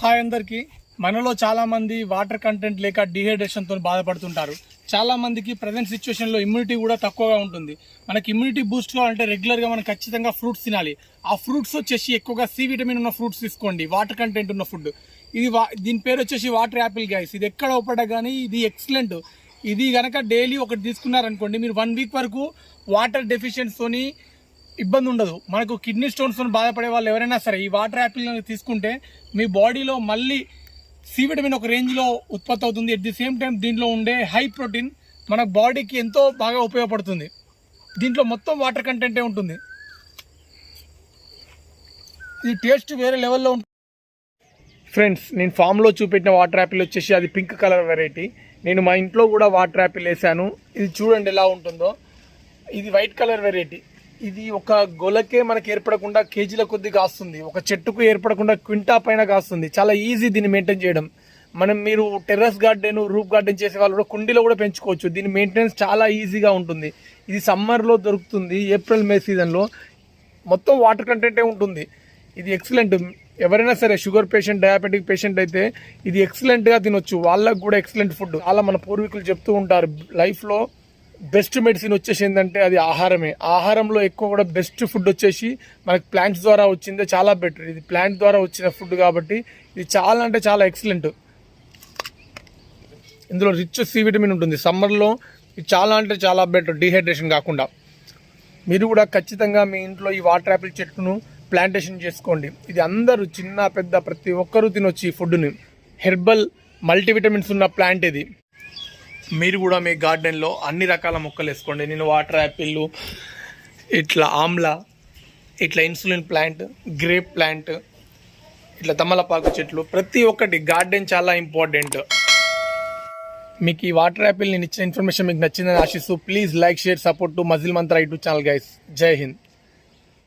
Hi అందరికీ. మనలో చాలామంది వాటర్ కంటెంట్ లేక డిహైడ్రేషన్తో బాధపడుతుంటారు. చాలామందికి ప్రజెంట్ సిచ్యువేషన్లో ఇమ్యూనిటీ కూడా తక్కువగా ఉంటుంది. మనకి ఇమ్యూనిటీ బూస్ట్ కావాలంటే రెగ్యులర్గా మనం ఖచ్చితంగా ఫ్రూట్స్ తినాలి. ఆ ఫ్రూట్స్ వచ్చేసి ఎక్కువగా సి విటమిన్ ఉన్న ఫ్రూట్స్ తీసుకోండి. వాటర్ కంటెంట్ ఉన్న ఫుడ్ ఇది వా- దీని పేరు వచ్చేసి వాటర్ యాపిల్ గైస్ ఇది ఎక్కడ ఒప్పట కానీ ఇది ఎక్సలెంట్ ఇది కనుక డైలీ ఒకటి తీసుకున్నారనుకోండి మీరు వన్ వీక్ వరకు వాటర్ డెఫిషియన్స్తోని ఇబ్బంది ఉండదు. మనకు కిడ్నీ స్టోన్స్ బాధపడే వాళ్ళు ఎవరైనా సరే ఈ వాటర్ యాపిల్ తీసుకుంటే మీ బాడీలో మళ్ళీ సి విటమిన్ ఒక రేంజ్లో ఉత్పత్తి అవుతుంది. ఎట్ ది సేమ్ టైం దీంట్లో ఉండే హై ప్రోటీన్ మన బాడీకి ఎంతో బాగా ఉపయోగపడుతుంది. దీంట్లో మొత్తం వాటర్ కంటెంటే ఉంటుంది. ఇది టేస్ట్ వేరే లెవెల్లో ఉంటుంది ఫ్రెండ్స్ నేను ఫామ్లో చూపెట్టిన వాటర్ యాపిల్ వచ్చేసి అది పింక్ కలర్ వెరైటీ నేను మా ఇంట్లో కూడా వాటర్ యాపిల్ వేసాను. ఇది చూడండి ఎలా ఉంటుందో. ఇది వైట్ కలర్ వెరైటీ ఇది ఒక గొలకే మనకి ఏర్పడకుండా కేజీల కొద్ది కాస్తుంది. ఒక చెట్టుకు ఏర్పడకుండా క్వింటా పైన కాస్తుంది. చాలా ఈజీ దీన్ని మెయింటైన్ చేయడం. మనం మీరు టెర్రస్ గార్డెన్ రూప్ గార్డెన్ చేసే వాళ్ళు కూడా కుండీలో కూడా పెంచుకోవచ్చు. దీని మెయింటెనెన్స్ చాలా ఈజీగా ఉంటుంది. ఇది సమ్మర్లో దొరుకుతుంది. ఏప్రిల్ మే సీజన్లో మొత్తం వాటర్ కంటెంటే ఉంటుంది. ఇది ఎక్సలెంట్. ఎవరైనా సరే షుగర్ పేషెంట్ డయాబెటిక్ పేషెంట్ అయితే ఇది ఎక్సలెంట్గా తినొచ్చు. వాళ్ళకు కూడా ఎక్సలెంట్ ఫుడ్. అలా మన పూర్వీకులు చెప్తూ ఉంటారు. లైఫ్లో బెస్ట్ మెడిసిన్ వచ్చేసి ఏంటంటే అది ఆహారమే. ఆహారంలో ఎక్కువ కూడా బెస్ట్ ఫుడ్ వచ్చేసి మనకి ప్లాంట్స్ ద్వారా వచ్చిందే చాలా బెటర్. ఇది ప్లాంట్ ద్వారా వచ్చిన ఫుడ్ కాబట్టి ఇది చాలా అంటే చాలా ఎక్సలెంట్. ఇందులో రిచ్ సి విటమిన్ ఉంటుంది. సమ్మర్లో ఇది చాలా అంటే చాలా బెటర్ డిహైడ్రేషన్ కాకుండా. మీరు కూడా ఖచ్చితంగా మీ ఇంట్లో ఈ వాటర్ యాపిల్ చెట్టును ప్లాంటేషన్ చేసుకోండి. ఇది అందరూ చిన్న పెద్ద ప్రతి ఒక్కరూ తినొచ్చు ఈ ఫుడ్ని. హెర్బల్ మల్టీవిటమిన్స్ ఉన్న ప్లాంట్ ఇది. మీరు కూడా మీ గార్డెన్లో అన్ని రకాల మొక్కలు వేసుకోండి. నేను వాటర్ యాపిల్ ఇట్లా ఆమ్లా ఇట్లా ఇన్సులిన్ ప్లాంట్ గ్రేప్ ప్లాంట్ ఇట్లా తమలపాకు చెట్లు ప్రతి ఒక్కటి గార్డెన్ చాలా ఇంపార్టెంట్. మీకు ఈ వాటర్ యాపిల్ నేను ఇచ్చిన ఇన్ఫర్మేషన్ మీకు నచ్చిందని ఆశిస్తూ please like share support to muscle Mantra YouTube channel guys Jai Hind.